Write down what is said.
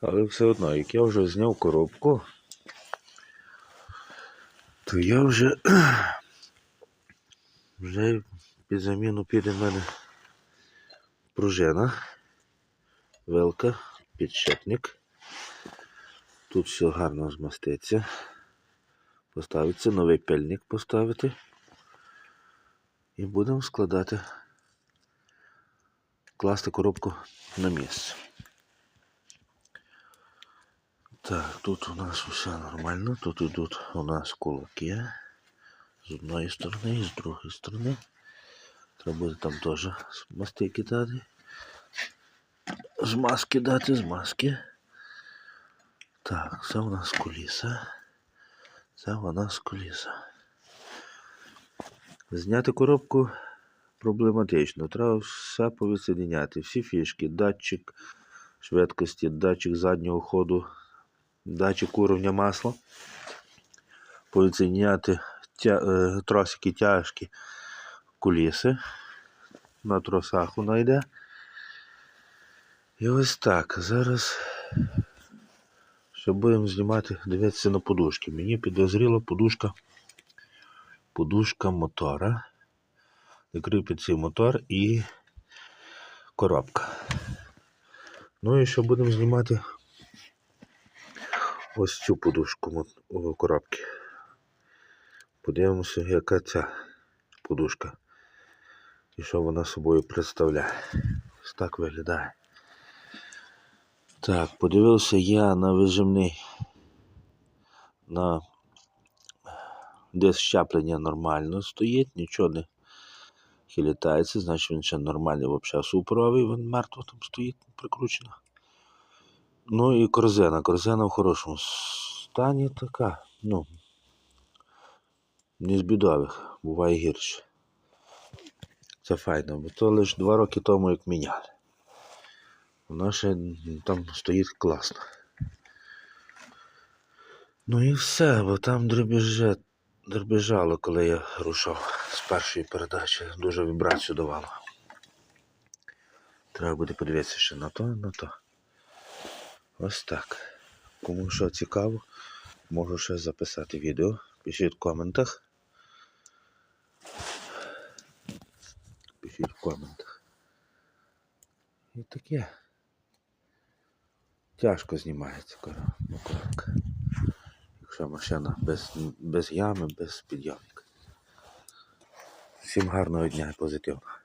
Але все одно, як я вже зняв коробку, то я вже, вже під заміну піде в мене пружина, вилка, підшипник. Тут все гарно змаститься. Поставиться новий пильник поставити. І будемо складати, класти коробку на місце. Так, тут у нас все нормально. Тут йдуть у нас кулаки. З одної сторони і з другої сторони. Треба буде там теж змасти кидати. Змазки дати, змазки. Так, це у нас куліса. Це у нас куліса. Зняти коробку проблематично. Треба все повідсоединяти. Всі фішки, датчик швидкості, датчик заднього ходу, датчик уровня масла. Повідсоединяти тя, е, тросики тяжкі куліси. На тросах вона йде. І ось так. Зараз ще будемо знімати, дивитися на подушки. Мені підозріла подушка подушка мотора. Закріпить цей мотор і коробка. Ну і ще будемо знімати ось цю подушку коробки. Подивимося, яка ця подушка. І що вона собою представляє. Ось так виглядає. Так, подивився я на вижимний на десь щеплення нормально стоїть, нічого не хилітається, значить він ще нормальний взагалі супровий, він мертво там стоїть прикручено. Ну і корзина. Корзина в хорошому стані така, ну, не з бідових, буває гірше. Це файно, бо то лише два роки тому як міняли. Вона ще там стоїть класно. Ну і все, бо там дребіже, дребіжало, коли я рушав з першої передачі. Дуже вібрацію давало. Треба буде подивитися ще на то, на то. Ось так. Кому що цікаво, можу ще записати відео. Пишіть в коментах. Пишіть в коментах. І таке. Тяжко знімається ну, коробка. Якщо машина без, без ями, без підйомника. Всім гарного дня і позитивного.